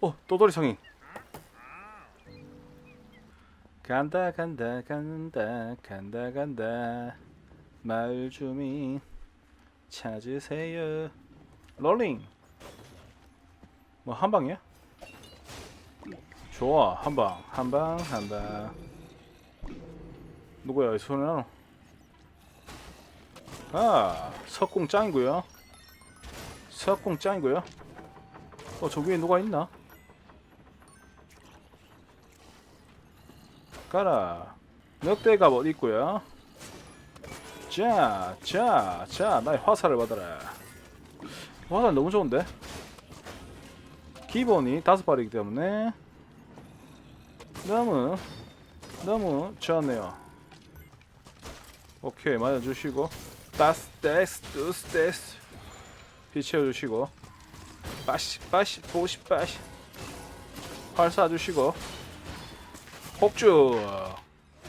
어 또돌이 성인. 간다 간다 간다 간다 간다. 마을 주민 찾으세요. 롤링. 뭐 한방이야? 좋아 한방 한방 한방. 누구야 이 소리 나노 아 석궁 짱이고요. 석궁 짱이고요? 어 저기 위에 누가 있나? 가라. 늑대 갑옷 있고요. 자, 자, 자, 나의 화살을 받아라. 화살 너무 좋은데? 기본이 다섯 발이기 때문에 너무 너무 좋네요. 오케이 맞아주시고. 다스 데스 두스 데스. 피 채워주시고. 빠시 빠시 보시 빠시. 활 쏴주시고 폭주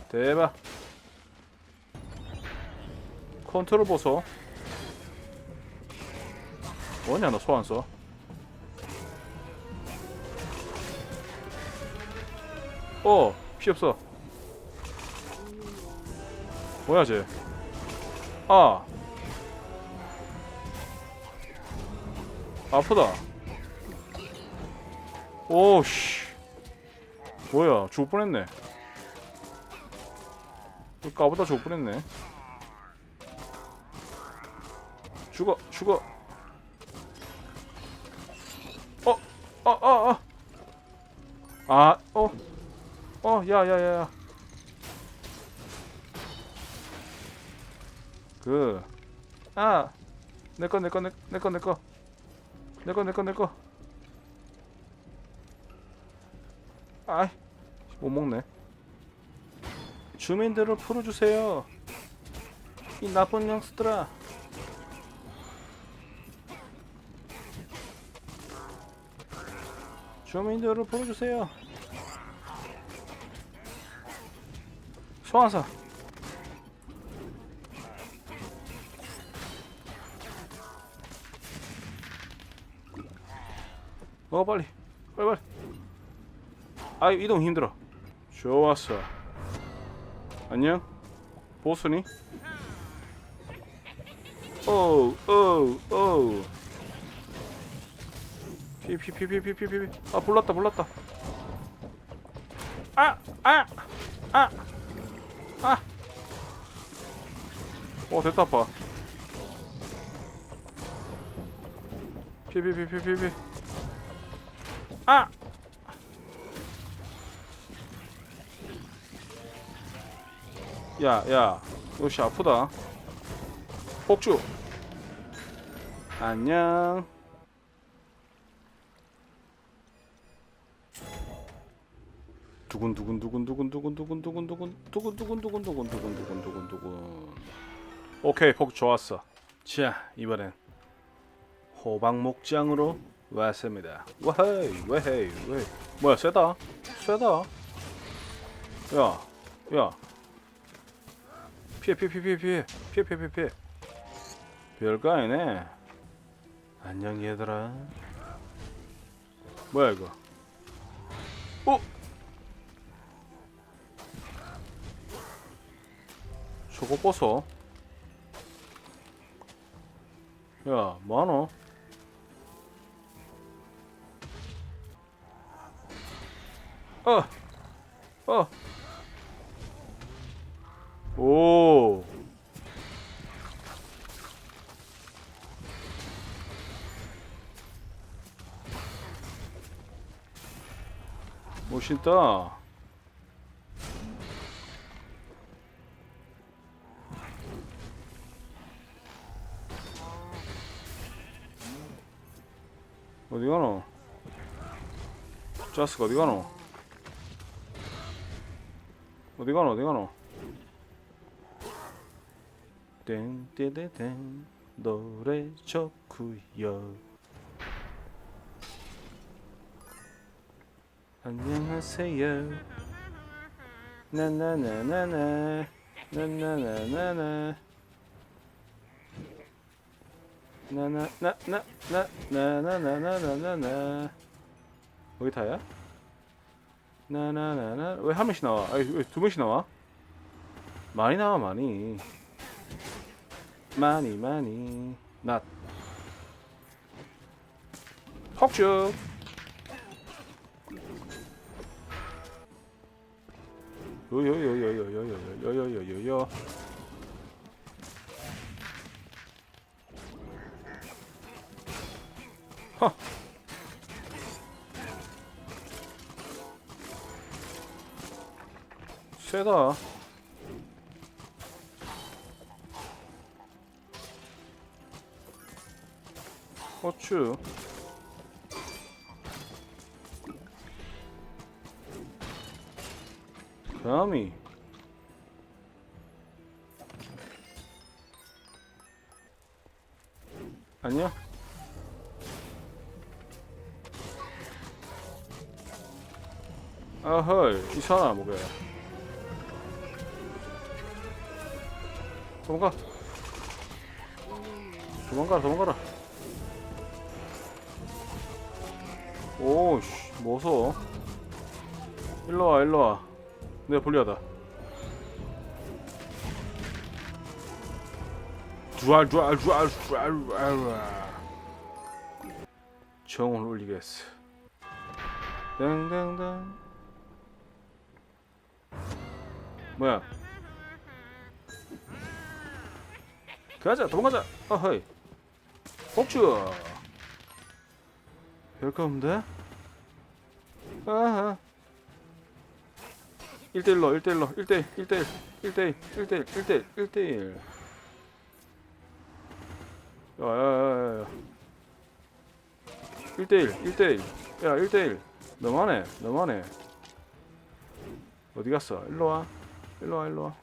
대박 컨트롤 보소 뭐냐 너 소환 써 어, 피 없어. 뭐야, 쟤? 아. 아프다. 오, 씨. 뭐야, 죽을 뻔했네. 까보다 죽을 뻔했네. 죽어, 죽어. 어, 어, 어, 어. 아, 어. 어, 야, 야, 야, 야. 그, 아, 내 거, 내 거, 내, 내 거, 내 거, 내 거, 내 거, 내 거. 아이, 못 먹네. 주민들을 풀어주세요. 이 나쁜 녀석들아. 주민들을 풀어주세요. 소환사 먹어 빨리 빨리 빨리 아 이동 힘들어 좋았어 안녕 보스니 오우 오우 오우 피피피피피피피 아 불났다 불났다 아 아 아 아, 아! 오 됐다 아빠 피피피피피피 아! 야야 역시 아프다 폭주 안녕 두근 두근 두근 두근 두근 두근 두근 두근 두근 두근 두근 두근 두근 두근 오케이 폭 좋았어 자 이번엔 호박 목장으로 왔습니다 와헤이 왜헤이 왜 뭐야 세다 세다 야야 피해 피해 피해 피해 피해. 피해 피해 피해 피해. 별거 아니네. 안녕 얘들아. 뭐야 이거? 어? 저거 벗어. 야, 뭐하노? 어, 어, 오, 멋있다. 어디 가노? 자스가 어디 가노? 어디 가노? 어디 가노? 땡땡땡땡 노래 좋구요 안녕하세요 나나나나나 나나나나나 나나나나나나나나나나나 거기 타야? 나나나나 왜 한 명씩 나와? 아니 왜 두 명씩 나와? 많이 나와 많이 많이 많이 낫 폭죽 요요요요요요요요요요요 허 세다 고추 감이 아니야? 아헐. 이 사람 뭐야 도망가. 도망가라 도망가라 오씨 뭐서? 일로와 일로와. 내가 불리하다. 두알 두알. 정을 올리겠어. 땡땡땡. 뭐야? 가자 도망가자. 어허이. 폭주 별거 없는데? 아하 1대1로 1대1로 1대1 1대1 1대1 1대1 1대1 1대1 야야야야 1대1 1대1 야 1대1 너무하네 너무하네. 어디 갔어? 일로와 일로와 일로와.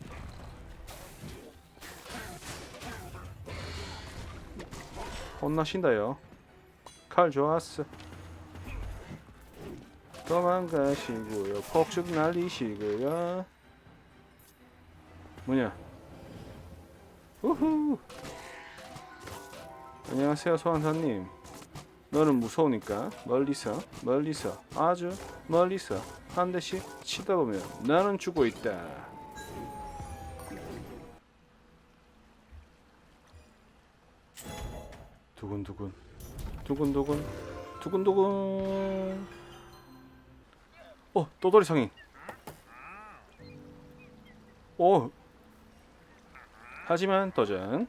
혼나신다요. 칼 좋았어 도망가시고요 폭죽 날리시고요 뭐냐? 우후. 안녕하세요 소환사님. 너는 무서우니까 멀리서 멀리서 아주 멀리서 한 대씩 치다 보면 나는 죽고 있다. 두근두근 두근두근 두근두근 어 또돌이 상인. 오 하지만 도전.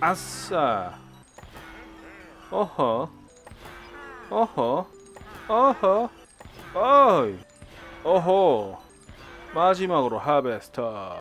아싸. 어허. 어허. 어허. 어이. 어허. 마지막으로 하베스터